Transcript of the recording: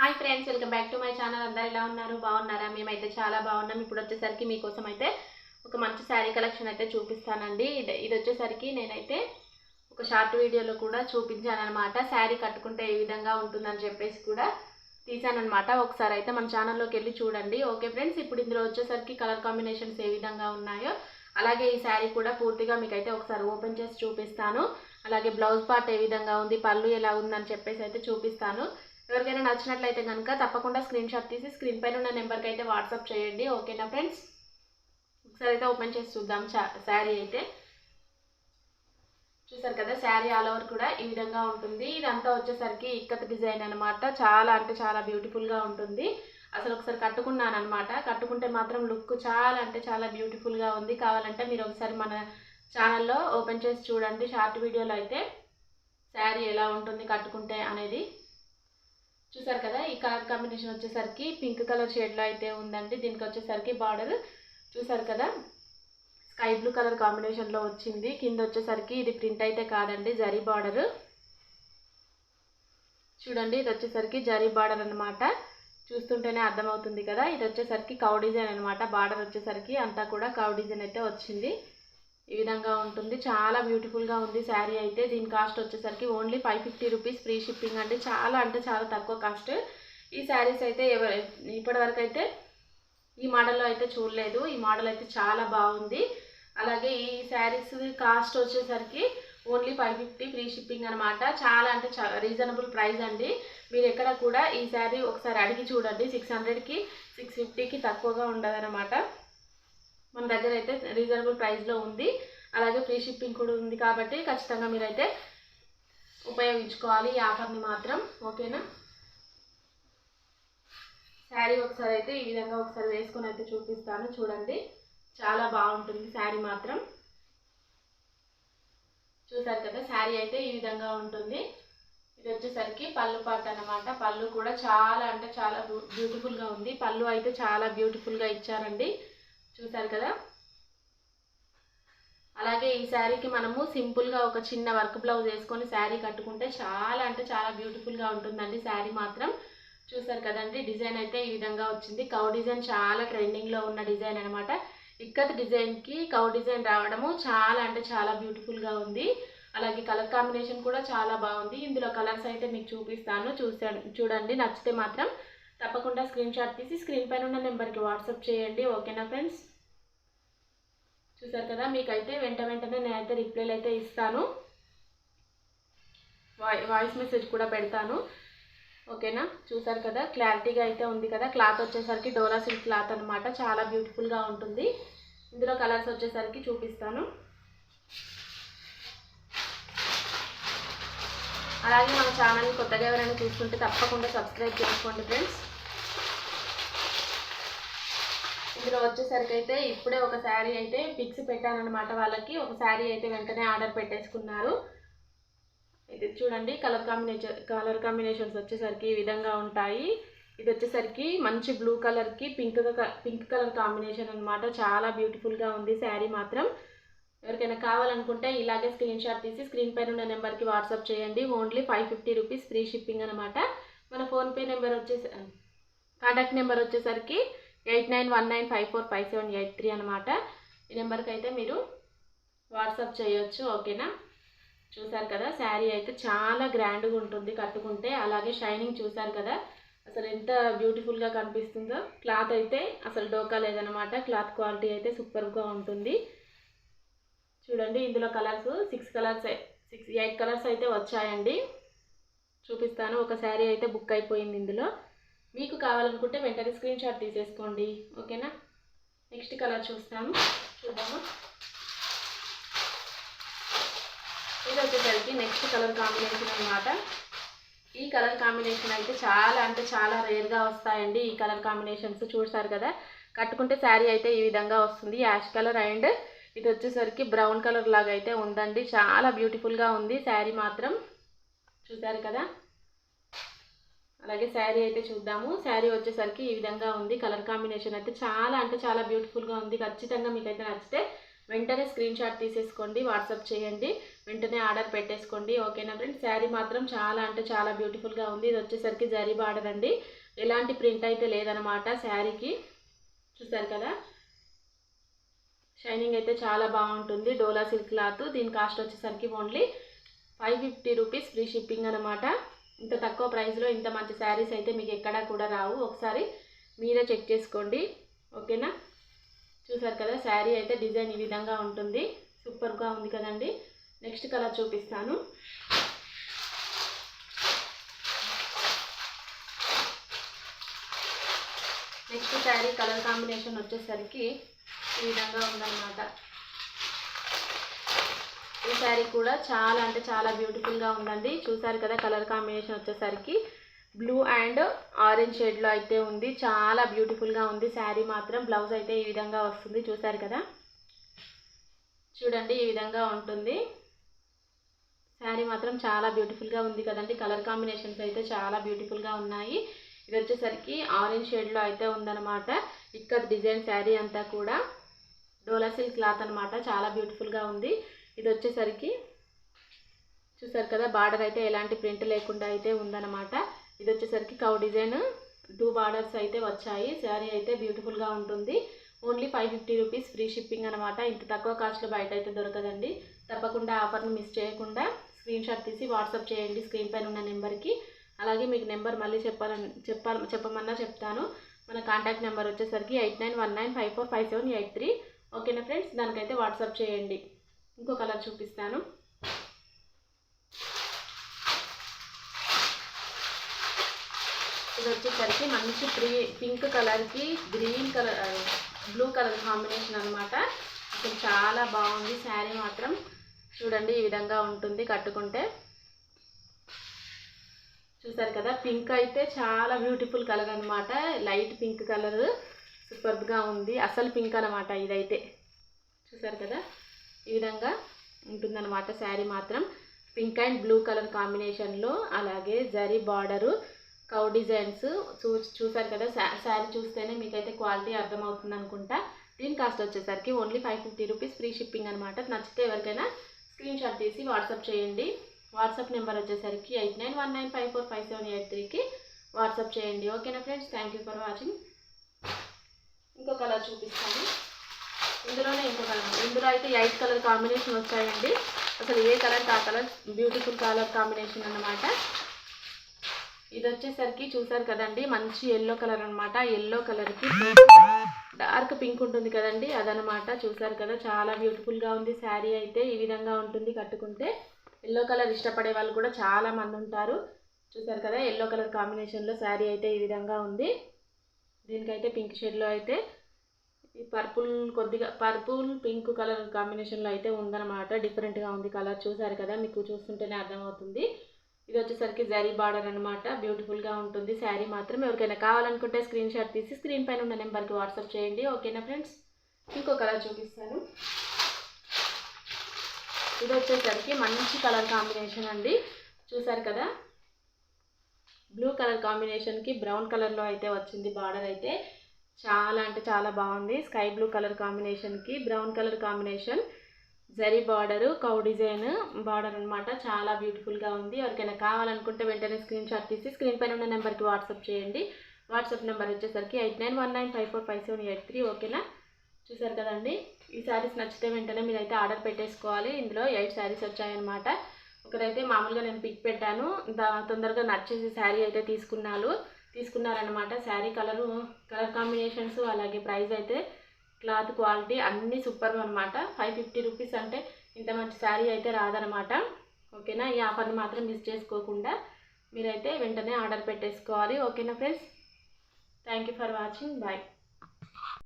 Hi friends welcome back to my channel. అందరు ఎలా ఉన్నారు? బాగున్నారా? మేమైతే చాలా బాగున్నాం. ఇప్పుడు వచ్చేసరికి మీకోసం అయితే ఒక మంచి శారీ కలెక్షన్ అయితే చూపిస్తానండి. ఇది ఇది వచ్చేసరికి నేనైతే ఒక షార్ట్ వీడియోలో కూడా చూపించాను అనమాట శారీ కట్టుకుంటే ఏ విధంగా ఉంటుందని చెప్పేసి కూడా తీసానమాట ఒకసారి అయితే మన ఛానల్లోకి వెళ్ళి చూడండి. ఓకే ఫ్రెండ్స్ ఇప్పుడు ఇందులో వచ్చేసరికి కలర్ కాంబినేషన్స్ ఏ విధంగా ఉన్నాయో అలాగే ఈ శారీ కూడా పూర్తిగా మీకైతే ఒకసారి ఓపెన్ చేసి చూపిస్తాను. అలాగే బ్లౌజ్ పార్ట్ ఏ విధంగా ఉంది పళ్ళు ఎలా ఉందని చెప్పేసి అయితే చూపిస్తాను. ఎవరికైనా నచ్చినట్లయితే కనుక తప్పకుండా స్క్రీన్ షాట్ తీసి స్క్రీన్ పైన ఉన్న నెంబర్కి అయితే వాట్సాప్ చేయండి. ఓకేనా ఫ్రెండ్స్? ఒకసారి అయితే ఓపెన్ చేసి చూద్దాం శారీ అయితే. చూసారు కదా శారీ ఆల్ ఓవర్ కూడా ఈ విధంగా ఉంటుంది. ఇదంతా వచ్చేసరికి ఇక్కత్ డిజైన్ అనమాట చాలా అంటే చాలా బ్యూటిఫుల్గా ఉంటుంది. అసలు ఒకసారి కట్టుకున్నాను అనమాట కట్టుకుంటే మాత్రం లుక్ చాలా అంటే చాలా బ్యూటిఫుల్గా ఉంది. కావాలంటే మీరు ఒకసారి మన ఛానల్లో ఓపెన్ చేసి చూడండి. షార్ట్ వీడియోలో అయితే శారీ ఎలా ఉంటుంది కట్టుకుంటే అనేది. చూసారు కదా ఈ కార్ కాంబినేషన్ వచ్చేసరికి పింక్ కలర్ షేడ్లో అయితే ఉందండి. దీనికి వచ్చేసరికి బార్డర్ చూసారు కదా స్కై బ్లూ కలర్ కాంబినేషన్లో వచ్చింది. కింద వచ్చేసరికి ఇది ప్రింట్ అయితే కాదండి జరీ బార్డర్. చూడండి ఇది వచ్చేసరికి జరీ బార్డర్ అనమాట చూస్తుంటేనే అర్థమవుతుంది కదా ఇది వచ్చేసరికి కౌ డిజైన్ అనమాట బార్డర్ వచ్చేసరికి అంతా కూడా కౌ డిజైన్ అయితే వచ్చింది. ఈ విధంగా ఉంటుంది. చాలా బ్యూటిఫుల్గా ఉంది శారీ అయితే. దీని కాస్ట్ వచ్చేసరికి only five fifty rupees free shipping అంటే చాలా అంటే చాలా తక్కువ కాస్ట్. ఈ శారీస్ అయితే ఎవరు ఇప్పటివరకు అయితే ఈ మోడల్లో అయితే చూడలేదు. ఈ మోడల్ అయితే చాలా బాగుంది. అలాగే ఈ శారీస్ కాస్ట్ వచ్చేసరికి only five fifty free shipping అనమాట చాలా అంటే చాలా రీజనబుల్ ప్రైస్ అండి. మీరు ఎక్కడ కూడా ఈ శారీ ఒకసారి అడిగి చూడండి. సిక్స్ హండ్రెడ్కి సిక్స్ ఫిఫ్టీకి తక్కువగా ఉండదన్నమాట. మన దగ్గర అయితే రీజనబుల్ ప్రైస్లో ఉంది. అలాగే ఫ్రీ షిప్పింగ్ కూడా ఉంది కాబట్టి ఖచ్చితంగా మీరైతే ఉపయోగించుకోవాలి ఈ ఆఫర్ని మాత్రం. ఓకేనా? శారీ ఒకసారి అయితే ఈ విధంగా ఒకసారి వేసుకొని అయితే చూపిస్తాను. చూడండి. చాలా బాగుంటుంది శారీ మాత్రం. చూసారు కదా శారీ అయితే ఈ విధంగా ఉంటుంది. ఇది వచ్చేసరికి పళ్ళు పాట అనమాట పళ్ళు కూడా చాలా అంటే చాలా బ్యూటిఫుల్గా ఉంది. పళ్ళు అయితే చాలా బ్యూటిఫుల్గా ఇచ్చారండి. చూసారు కదా? అలాగే ఈ శారీకి మనము సింపుల్గా ఒక చిన్న వర్క్ బ్లౌజ్ వేసుకొని శారీ కట్టుకుంటే చాలా అంటే చాలా బ్యూటిఫుల్గా ఉంటుందండి శారీ మాత్రం. చూసారు కదండి? డిజైన్ అయితే ఈ విధంగా వచ్చింది. కౌ డిజైన్ చాలా ట్రెండింగ్లో ఉన్న డిజైన్ అనమాట ఇక్కత్ డిజైన్కి కౌ డిజైన్ రావడము చాలా అంటే చాలా బ్యూటిఫుల్గా ఉంది. అలాగే కలర్ కాంబినేషన్ కూడా చాలా బాగుంది. ఇందులో కలర్స్ అయితే మీకు చూపిస్తాను. చూసాను చూడండి. నచ్చితే మాత్రం తప్పకుండా స్క్రీన్ షాట్ తీసి స్క్రీన్ పైన ఉన్న నెంబర్కి వాట్సాప్ చేయండి. ఓకేనా ఫ్రెండ్స్? చూసారు కదా మీకైతే వెంట వెంటనే నేనైతే రిప్లైలు అయితే ఇస్తాను. వాయి వాయిస్ మెసేజ్ కూడా పెడతాను. ఓకేనా? చూసారు కదా క్లారిటీగా అయితే ఉంది కదా. క్లాత్ వచ్చేసరికి డోలా సిల్క్ క్లాత్ అనమాట చాలా బ్యూటిఫుల్గా ఉంటుంది. ఇందులో కలర్స్ వచ్చేసరికి చూపిస్తాను. అలాగే మన ఛానల్ని కొత్తగా ఎవరైనా చూసుకుంటే తప్పకుండా సబ్స్క్రైబ్ చేసుకోండి ఫ్రెండ్స్. ఇందులో వచ్చేసరికి అయితే ఇప్పుడే ఒక శారీ అయితే పిక్స్ పెట్టానమాట వాళ్ళకి. ఒక శారీ అయితే వెంటనే ఆర్డర్ పెట్టేసుకున్నారు. ఇది చూడండి కలర్ కాంబినేషన్ కలర్ కాంబినేషన్స్ వచ్చేసరికి ఈ విధంగా ఉంటాయి. ఇది వచ్చేసరికి మంచి బ్లూ కలర్కి పింక్ పింక్ కలర్ కాంబినేషన్ అనమాట చాలా బ్యూటిఫుల్గా ఉంది శారీ మాత్రం. ఎవరికైనా కావాలనుకుంటే ఇలాగే స్క్రీన్ షాట్ తీసి స్క్రీన్ పైన ఉన్న నెంబర్కి వాట్సాప్ చేయండి. Only five fifty rupees free shipping అనమాట మన ఫోన్పే నెంబర్ వచ్చేసి కాంటాక్ట్ నెంబర్ వచ్చేసరికి eight nine one nine five four five seven eight three అనమాట ఈ నెంబర్కి అయితే మీరు వాట్సాప్ చేయొచ్చు ఓకేనా? చూసారు కదా శారీ అయితే చాలా గ్రాండ్గా ఉంటుంది కట్టుకుంటే. అలాగే షైనింగ్ చూసారు కదా అసలు ఎంత బ్యూటిఫుల్గా కనిపిస్తుందో. క్లాత్ అయితే అసలు డోకా లేదనమాట క్లాత్ క్వాలిటీ అయితే సూపర్గా ఉంటుంది. చూడండి ఇందులో colours six colours six eight colours అయితే వచ్చాయండి. చూపిస్తాను ఒక శారీ అయితే బుక్ అయిపోయింది ఇందులో. మీకు కావాలనుకుంటే వెంటనే స్క్రీన్ షాట్ తీసేసుకోండి. ఓకేనా? నెక్స్ట్ కలర్ చూస్తాను. చూద్దాము? ఇది వచ్చేసరికి నెక్స్ట్ కలర్ కాంబినేషన్ అనమాట ఈ కలర్ కాంబినేషన్ అయితే చాలా అంటే చాలా రేర్గా వస్తాయండి. ఈ కలర్ కాంబినేషన్స్ చూసారు కదా? కట్టుకుంటే శారీ అయితే ఈ విధంగా వస్తుంది. యాష్ కలర్ అండ్ ఇది వచ్చేసరికి బ్రౌన్ కలర్ లాగా అయితే ఉందండి. చాలా బ్యూటిఫుల్గా ఉంది శారీ మాత్రం. చూసారు కదా? అలాగే శారీ అయితే చూద్దాము. శారీ వచ్చేసరికి ఈ విధంగా ఉంది. కలర్ కాంబినేషన్ అయితే చాలా అంటే చాలా బ్యూటిఫుల్గా ఉంది. ఖచ్చితంగా మీకైతే నచ్చితే వెంటనే స్క్రీన్ షాట్ తీసేసుకోండి. వాట్సాప్ చేయండి. వెంటనే ఆర్డర్ పెట్టేసుకోండి. ఓకేనా ఫ్రెండ్స్ శారీ మాత్రం చాలా అంటే చాలా బ్యూటిఫుల్గా ఉంది. ఇది వచ్చేసరికి జరీ బార్డర్ అండి. ఎలాంటి ప్రింట్ అయితే లేదనమాట శారీకి. చూసారు కదా? షైనింగ్ అయితే చాలా బాగుంటుంది. Dola silk cloth. దీని కాస్ట్ వచ్చేసరికి only five fifty rupees free shipping అనమాట ఇంత తక్కువ ప్రైస్లో ఇంత మంచి శారీస్ అయితే మీకు ఎక్కడా కూడా రావు. ఒకసారి మీరే చెక్ చేసుకోండి. ఓకేనా? చూసారు కదా శారీ అయితే డిజైన్ ఈ విధంగా ఉంటుంది. సూపర్గా ఉంది కదండి. నెక్స్ట్ కలర్ చూపిస్తాను. నెక్స్ట్ శారీ కలర్ కాంబినేషన్ వచ్చేసరికి ఈ విధంగా ఉందన్నమాట. ఈ శారీ కూడా చాలా అంటే చాలా బ్యూటిఫుల్గా ఉందండి. చూసారు కదా కలర్ కాంబినేషన్ వచ్చేసరికి. బ్లూ అండ్ ఆరెంజ్ షేడ్లో అయితే ఉంది. చాలా బ్యూటిఫుల్గా ఉంది శారీ మాత్రం. బ్లౌజ్ అయితే ఈ విధంగా వస్తుంది. చూసారు కదా? చూడండి ఈ విధంగా ఉంటుంది. శారీ మాత్రం చాలా బ్యూటిఫుల్గా ఉంది కదండి. కలర్ కాంబినేషన్స్ అయితే చాలా బ్యూటిఫుల్గా ఉన్నాయి. ఇది వచ్చేసరికి ఆరెంజ్ షేడ్లో అయితే ఉందన్నమాట. ఇక్కడ డిజైన్ శారీ అంతా కూడా. డోలా సిల్క్ క్లాత్ అనమాట చాలా బ్యూటిఫుల్గా ఉంది. ఇది వచ్చేసరికి చూసారు కదా బార్డర్ అయితే ఎలాంటి ప్రింట్ లేకుండా అయితే ఉందన్నమాట. ఇది వచ్చేసరికి కౌ డిజైన్ టూ బార్డర్స్ అయితే వచ్చాయి. శారీ అయితే బ్యూటిఫుల్గా ఉంటుంది. Only five fifty rupees free shipping అనమాట ఇంత తక్కువ కాస్ట్లో బయట అయితే దొరకదండి. తప్పకుండా ఆఫర్ని మిస్ చేయకుండా స్క్రీన్ షాట్ తీసి వాట్సాప్ చేయండి స్క్రీన్ పైన ఉన్న నెంబర్కి. అలాగే మీకు నెంబర్ మళ్ళీ చెప్పాలని చెప్పాలి చెప్పమన్నా చెప్తాను. మన కాంటాక్ట్ నెంబర్ వచ్చేసరికి eight nine one nine five four five seven eight three. ఓకేనా ఫ్రెండ్స్? దానికైతే వాట్సాప్ చేయండి. ఇంకో కలర్ చూపిస్తాను. ఇది వచ్చేసరికి మంచి ప్రీ పింక్ కలర్కి green colour blue colour combination అనమాట అసలు చాలా బాగుంది. శారీ మాత్రం చూడండి ఈ విధంగా ఉంటుంది కట్టుకుంటే. చూసారు కదా పింక్ అయితే చాలా బ్యూటిఫుల్ కలర్ అనమాట లైట్ పింక్ కలర్. సూపర్గా ఉంది. అసలు పింక్ అనమాట ఇదైతే. చూసారు కదా? ఈ విధంగా ఉంటుందన్నమాట శారీ మాత్రం. పింక్ అండ్ బ్లూ కలర్ కాంబినేషన్లో అలాగే జరీ బార్డరు కౌ డిజైన్స్ చూ చూసారు కదా శారీ చూస్తేనే మీకైతే క్వాలిటీ అర్థమవుతుంది అనుకుంటా. దీని కాస్ట్ వచ్చేసరికి only five fifty rupees free shipping అనమాట నచ్చితే ఎవరికైనా స్క్రీన్ షాట్ తీసి వాట్సాప్ చేయండి. వాట్సాప్ నెంబర్ వచ్చేసరికి eight nine one nine five four five seven eight త్రీకి వాట్సాప్ చేయండి. ఓకేనా friends thank you for watching ఇంకో కలర్ చూపిస్తాను. ఇందులోనే ఇంకో కలర్ ఇందులో అయితే ఎయిట్ కలర్ కాంబినేషన్ వచ్చాయండి. అసలు ఏ కలర్ ఆ కలర్? బ్యూటిఫుల్ కలర్ కాంబినేషన్ అన్నమాట. ఇది వచ్చేసరికి చూసారు కదండి మంచి ఎల్లో కలర్ అనమాట ఎల్లో కలర్కి డార్క్ పింక్ ఉంటుంది కదండి అదనమాట చూసారు కదా చాలా బ్యూటిఫుల్గా ఉంది శారీ అయితే. ఈ విధంగా ఉంటుంది కట్టుకుంటే. ఎల్లో కలర్ ఇష్టపడే వాళ్ళు కూడా చాలా మంది ఉంటారు. చూసారు కదా ఎల్లో కలర్ కాంబినేషన్లో శారీ అయితే ఈ విధంగా ఉంది. దీనికైతే పింక్ షేడ్లో అయితే ఈ పర్పుల్ కొద్దిగా పర్పుల్ పింక్ కలర్ కాంబినేషన్లో అయితే ఉందన్నమాట. డిఫరెంట్గా ఉంది కలర్. చూసారు కదా మీకు చూస్తుంటేనే అర్థమవుతుంది. ఇది వచ్చేసరికి జరీ బార్డర్ అనమాట బ్యూటిఫుల్గా ఉంటుంది. శారీ మాత్రం ఎవరికైనా కావాలనుకుంటే స్క్రీన్ షాట్ తీసి స్క్రీన్ పైన ఉన్న నెంబర్కి వాట్సాప్ చేయండి. ఓకేనా ఫ్రెండ్స్? ఇంకో కలర్ చూపిస్తాను. ఇది వచ్చేసరికి మంచి కలర్ కాంబినేషన్ అండి. చూసారు కదా? బ్లూ కలర్ కాంబినేషన్కి బ్రౌన్ కలర్లో అయితే వచ్చింది బార్డర్ అయితే. చాలా అంటే చాలా బాగుంది. స్కై బ్లూ కలర్ కాంబినేషన్కి brown colour combination. Zari border cow design border అనమాట చాలా బ్యూటిఫుల్గా ఉంది. ఎవరికైనా కావాలనుకుంటే వెంటనే స్క్రీన్ షాట్ తీసి స్క్రీన్ పైన ఉన్న నెంబర్కి వాట్సాప్ చేయండి. వాట్సాప్ నెంబర్ వచ్చేసరికి eight nine one nine five four five seven eight three ఓకేనా? చూసారు కదండి? ఈ శారీస్ నచ్చితే వెంటనే మీరైతే ఆర్డర్ పెట్టేసుకోవాలి. ఇందులో ఎయిట్ శారీస్ వచ్చాయన్నమాట. ఒకరైతే మామూలుగా నేను పిక్ పెట్టాను. దా తొందరగా నచ్చేసి శారీ అయితే తీసుకున్నాను. తీసుకున్నారనమాట శారీ కలరు కలర్ కాంబినేషన్స్ అలాగే ప్రైస్ అయితే క్లాత్ క్వాలిటీ అన్నీ సూపర్ అనమాట ఫైవ్ ఫిఫ్టీ రూపీస్ అంటే ఇంత మంచి శారీ అయితే రాదనమాట ఓకేనా? ఈ ఆఫర్ని మాత్రం మిస్ చేసుకోకుండా మీరైతే వెంటనే ఆర్డర్ పెట్టేసుకోవాలి. ఓకేనా friends? Thank you for watching bye